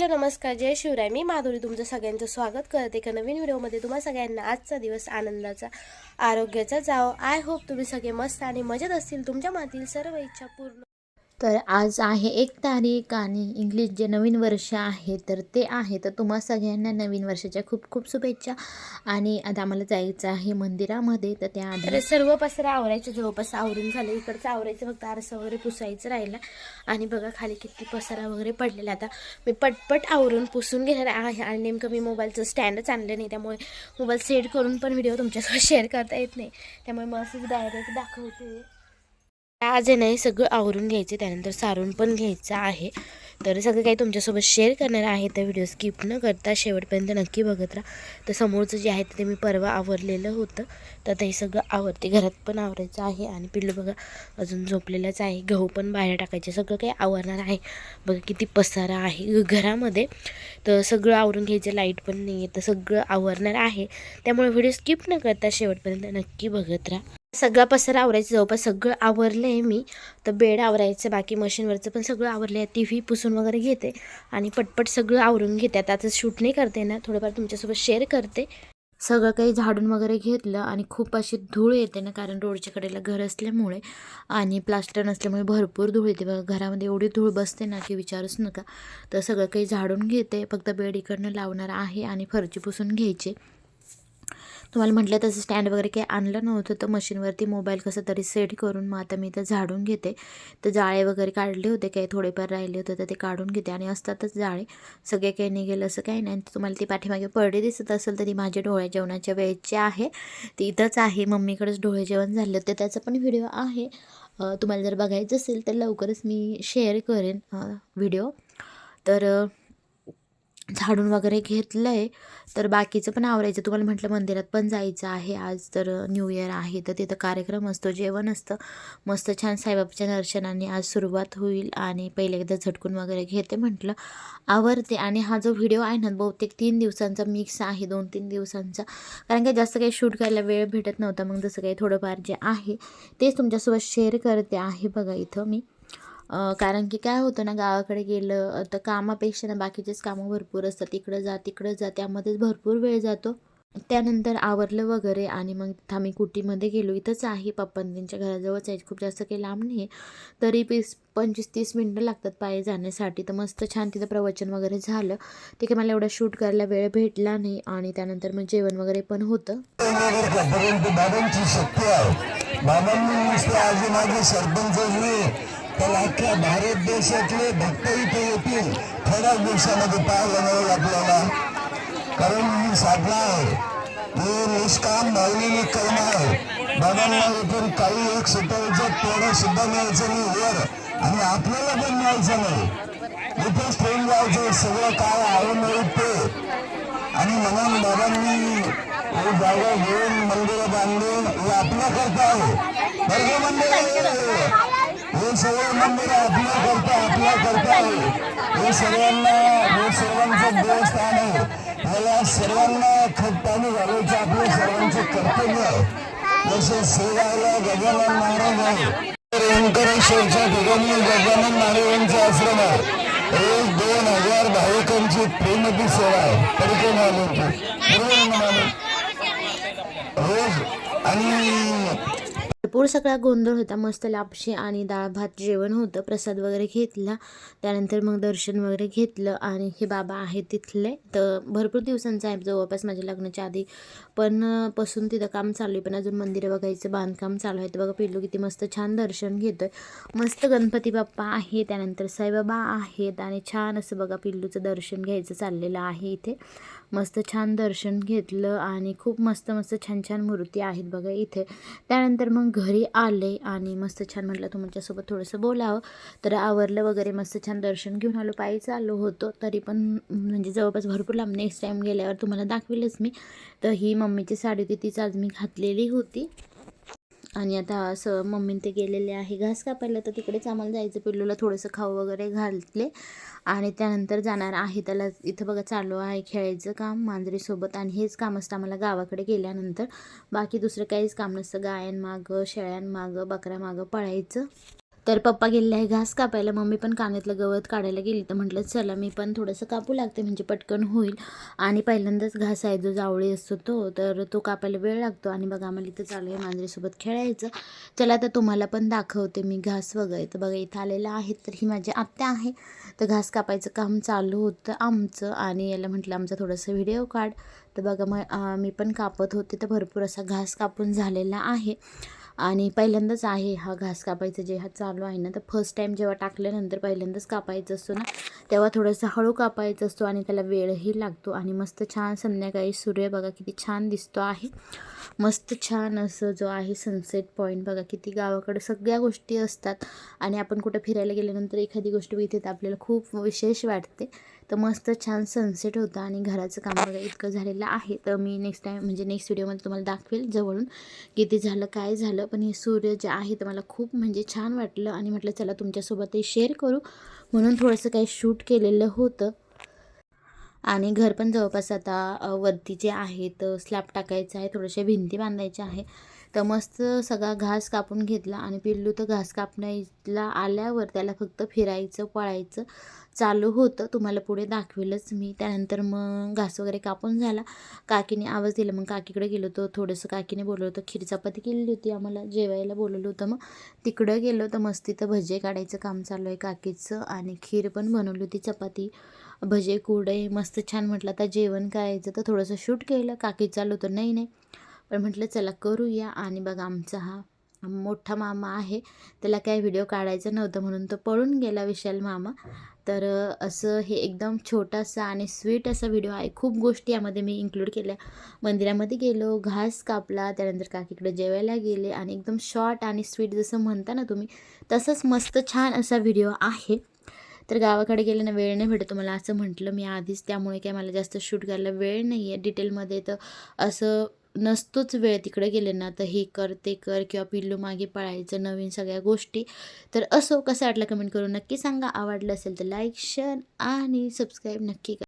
Hello नमस्कार. जय शिवराय. मी माधुरी. तुमचं सगळ्यांचं स्वागत करते एका नवीन व्हिडिओमध्ये. तुम्हा सगळ्यांना आजचा दिवस आनंदाचा आरोग्याचा जावो. आय होप तुम्ही सगळे मस्त आणि मजेत असतील. तुमच्या मातील सर्व इच्छा पूर्ण तर आज आहे एक तारीख आणि इंग्लिश जे नवीन वर्ष आहे तर ते आहे. तर तुम्हा सगळ्यांना नवीन वर्षाच्या खूप खूप शुभेच्छा. आणि आता आम्हाला जायचं आहे मंदिरामध्ये तर त्या तर सर्व पसरा आवरायचं. जवळपास आवरून झालं. इकडचं आवरायचं फक्त आरसा वगैरे पुसायचं राहिलं. आणि बघा खाली किती पसारा वगैरे पडलेला. आता मी पटपट आवरून पुसून घेणार आहे. आणि नेमकं मी मोबाईलचं स्टँडच आणलं नाही. त्यामुळे मोबाईल सेट करून पण व्हिडिओ तुमच्यासोबत शेअर करता येत नाही. त्यामुळे मग असंच डायरेक्ट दाखवते. आज आहे नाही सगळं आवरून घ्यायचं त्यानंतर सारून पण घ्यायचं आहे. तर सगळं काही तुमच्यासोबत शेअर करणार आहे त्या व्हिडिओ स्किप न करता शेवटपर्यंत नक्की बघत राहा. तर समोरचं जे आहे ते मी परवा आवरलेलं होतं. तर ते सगळं आवरते. घरात पण आवरायचं आहे आणि पिल्लू बघा अजून झोपलेलंच आहे. गहू पण बाहेर टाकायचे. सगळं काही आवरणार आहे. बघा किती पसारा आहे घरामध्ये. तर सगळं आवरून घ्यायचं. लाइट पण नाही आहे तर सगळं आवरणार आहे. त्यामुळे व्हिडिओ स्किप न करता शेवटपर्यंत नक्की बघत राहा. सगळा पसर आवरायचं जवळपास सगळं आवरलं आहे मी. तर बेड आवरायचं बाकी मशीनवरचं पण सगळं आवरलं आहे. टी व्ही पुसून वगैरे घेते आणि पटपट सगळं आवरून घेते. आता आता शूट नाही करते ना थोडंफार तुमच्यासोबत शेअर करते. सगळं काही झाडून वगैरे घेतलं आणि खूप अशी धूळ येते ना कारण रोडच्या कडेला घर असल्यामुळे आणि प्लास्टर नसल्यामुळे भरपूर धूळ येते. बघा घरामध्ये एवढी धूळ बसते ना की विचारूच नका. तर सगळं काही झाडून घेते. फक्त बेड इकडनं लावणार आहे आणि फरची पुसून घ्यायची. तुम्हाला म्हटलं तसं स्टँड वगैरे काही आणलं नव्हतं तर मशीनवरती मोबाईल कसं तरी सेट करून मग आता मी तर झाडून घेते. तर जाळे वगैरे काढले होते काही थोडेफार राहिले होते तर ते काढून घेते आणि असतातच जाळे. सगळे काही निघेल असं काही नाही. तुम्हाला ती पाठीमागे पडे दिसत असेल तर ती माझ्या डोळ्या जेवणाच्या वेळेची आहे. ती इथंच आहे मम्मीकडेच डोळे जेवण झालं तर त्याचा पण व्हिडिओ आहे. तुम्हाला जर बघायचं असेल तर लवकरच मी शेअर करेन व्हिडिओ. तर झाडून वगैरे घेतलं आहे तर बाकीचं पण आवरायचं. तुम्हाला म्हटलं मंदिरात पण जायचं आहे आज तर न्यू इयर आहे तर तिथं कार्यक्रम असतो जेवण असतं. मस्त छान साईबाबाच्या दर्शनाने आज सुरुवात होईल आणि पहिले एकदा झटकून वगैरे घेते म्हटलं. आवरते आणि हा जो व्हिडिओ आहे ना बहुतेक तीन दिवसांचा मिक्स आहे दोन तीन दिवसांचा. कारण काही जास्त काही शूट करायला वेळ भेटत नव्हता मग जसं काही थोडंफार जे आहे तेच तुमच्यासोबत शेअर करते आहे बघा इथं मी. कारण की काय होतं ना गावाकडे गेलं तर कामापेक्षा ना बाकीचेच कामं भरपूर असतात. इकडं जा तिकडं जा त्यामध्येच भरपूर वेळ जातो. त्यानंतर आवरलं वगैरे आणि मग तिथं आम्ही कुटीमध्ये गेलो. इथंच आहे पप्पांच्या घराजवळच आहे. खूप जास्त काही लांब नाही तरी पीस पंचवीस तीस मिनटं लागतात पायी जाण्यासाठी. तर मस्त छान तिथं प्रवचन वगैरे झालं. ते काही मला एवढा शूट करायला वेळ भेटला नाही आणि त्यानंतर मग जेवण वगैरे पण होतं. बाबांची शक्ती आहे. बाबांनी सरपंच तर अख्ख्या भारत देशातले भक्त इथे येतील. थोड्याच दिवसामध्ये पाहायला मिळेल आपल्याला. कारण ही साधना आहे. हे निष्काम भावलेली कर्म आहे. बाबांना इथून काही एक सुटायचं तेवढं सुद्धा मिळायचं नाही वर. आणि आपल्याला पण मिळायचं नाही. इथेच ट्रेन जायचं सगळं काय आहे मिळते ते. आणि म्हणून बाबांनी ही जागा घेऊन मंदिरं बांधून हे आपल्याकरता आहे. वर्ग मंदिर? आहे. हे सगळे मंदिर आपल्या करता आपल्या करता. आहे हे सर्वांना हे सर्वांचं देवस्थान आहे. याला सर्वांना खत पाणी घालायचं आपलं सर्वांचं कर्तव्य आहे. जसे सेवाला गजानन महाराज आहे. व्यंकटेश्वरच्या ठिकाणी गजानन महाराजांचा आश्रम आहे. एक दोन हजार भाविकांची प्रेमती सेवा आहे. परिक्रमाची रोज. आणि भरपूर सगळा गोंधळ होता. मस्त लापशी आणि डाळ भात जेवण होतं. प्रसाद वगैरे घेतला. त्यानंतर मग दर्शन वगैरे घेतलं आणि हे बाबा आहेत तिथले. तर भरपूर दिवसांचं आहे. जवळपास माझ्या लग्नाच्या आधी पण पासून तिथं काम चालू आहे. पण अजून मंदिरं बघायचं बांधकाम चालू आहे. तर बघा पिल्लू किती मस्त छान दर्शन घेतोय. मस्त गणपती बाप्पा आहे. त्यानंतर साईबाबा आहेत आणि छान असं बघा पिल्लूचं दर्शन घ्यायचं चाललेलं आहे इथे. मस्त छान दर्शन घेतलं आणि खूप मस्त मस्त छान छान मूर्ती आहेत बघा इथे. त्यानंतर मग घरी आले आणि मस्त छान म्हटलं तुमच्यासोबत थोडंसं बोलावं. तर आवरलं वगैरे मस्त छान दर्शन घेऊन आलो. पायी चाललो होतो तरी पण म्हणजे जवळपास भरपूर लांब नेक्स्ट टाईम गेल्यावर तुम्हाला दाखवेलच मी. तर ही मम्मीची साडी होती तीच आज मी घातलेली होती. आणि आता असं मम्मीन ते गेलेले आहे घास कापायला तर तिकडेच आम्हाला जायचं पिल्लूला थोडंसं खाऊ वगैरे घातले. आणि त्यानंतर जाणार आहे त्याला इथं बघा चालू आहे खेळायचं काम मांजरीसोबत आणि हेच काम असतं आम्हाला गावाकडे गेल्यानंतर. बाकी दुसरं काहीच काम नसतं गायांमागं शेळ्यांमागं बकऱ्यामागं पळायचं. तर पप्पा गेलेले आहे घास कापायला. मम्मी पण कानातलं गवत काढायला गेली. तर म्हटलं चला मी पण थोडंसं कापू लागते. म्हणजे पटकन होईल. आणि पहिल्यांदाच घास आहे जो जावळी असतो तो. तर तो कापायला वेळ लागतो. आणि बघा आम्हाला इथं चालू आहे मांजरीसोबत खेळायचं. चला तर तुम्हाला पण दाखवते मी घास वगैरे. तर बघा इथं आलेलं आहे. तर ही माझी आत्या आहे. तर घास कापायचं काम चालू होतं आमचं. आणि याला म्हटलं आमचा थोडासा व्हिडिओ काढ. तर बघा मग मी पण कापत होते. तर भरपूर असा घास कापून झालेला आहे. आणि पहिल्यांदाच आहे हा घास कापायचं जे हा चालू आहे ना तर फर्स्ट टाईम जेव्हा टाकल्यानंतर पहिल्यांदाच कापायचं असतो ना तेव्हा थोडंसं हळू कापायचं असतो आणि त्याला वेळही लागतो आणि मस्त छान संध्याकाळी सूर्य बघा किती छान दिसतो आहे. मस्त छान असं जो आहे सनसेट पॉईंट बघा किती गावाकडे सगळ्या गोष्टी असतात आणि आपण कुठं फिरायला गेल्यानंतर एखादी गोष्ट बघितली तर आपल्याला खूप विशेष वाटते. तर मस्त छान सनसेट होतं आणि घराचं काम वगैरे इतकं झालेलं आहे. तर मी नेक्स्ट टाईम म्हणजे नेक्स्ट व्हिडिओमध्ये तुम्हाला दाखवेल जवळून किती झालं काय झालं. पण हे सूर्य जे आहे तर मला खूप म्हणजे छान वाटलं आणि म्हटलं चला तुमच्यासोबतही शेअर करू. म्हणून थोडंसं काही शूट केलेलं होतं. आणि घर पण जवळपास आता वरती जे आहे तर स्लॅब टाकायचं आहे थोड्याशा भिंती बांधायच्या आहे. तर मस्त सगळा घास कापून घेतला आणि पिल्लू तर घास कापण्याला आल्यावर त्याला फक्त फिरायचं पळायचं चालू होतं. तुम्हाला पुढे दाखवेलच मी. त्यानंतर मग घास वगैरे कापून झाला. काकीने आवाज दिला. मग काकीकडे गेलो होतो. थोडंसं काकीने बोलवलं होतं. खीर चपाती केलेली होती आम्हाला. जेवायला बोलवलं होतं मग. तिकडं गेलो तर मस्त तिथं भजे काढायचं काम चालू आहे काकीचं. आणि खीर पण बनवली होती चपाती. भजे कुडे मस्त छान म्हटलं आता जेवण करायचं तर थोडंसं शूट केलं काकी चालू तर नाही नाही. पण म्हटलं चला करूया. आणि बघा आमचा हा मोठा मामा आहे त्याला काय व्हिडिओ काढायचा नव्हतं म्हणून तो पळून गेला विशाल मामा. तर असं हे एकदम छोटासा आणि स्वीट असा व्हिडिओ आहे. खूप गोष्टी यामध्ये मी इन्क्लूड केल्या. मंदिरामध्ये गेलो घास कापला त्यानंतर काकीकडे जेवायला गेले. आणि एकदम शॉर्ट आणि स्वीट जसं म्हणता ना तुम्ही तसंच मस्त छान असा व्हिडिओ आहे. तर गावाकडे गेल्यानं वेळ नाही भेटतो मला असं म्हटलं मी आधीच. त्यामुळे काय मला जास्त शूट करायला वेळ नाही आहे डिटेलमध्ये तर असं नसतोच वेळ तिकडे गेले ना तर हे कर ते कर किंवा पिल्लू मागे पळायचं नवीन सगळ्या गोष्टी. तर असो कसं वाटलं कमेंट करून नक्की सांगा. आवडलं असेल तर लाईक शेअर आणि सबस्क्राईब नक्की करा.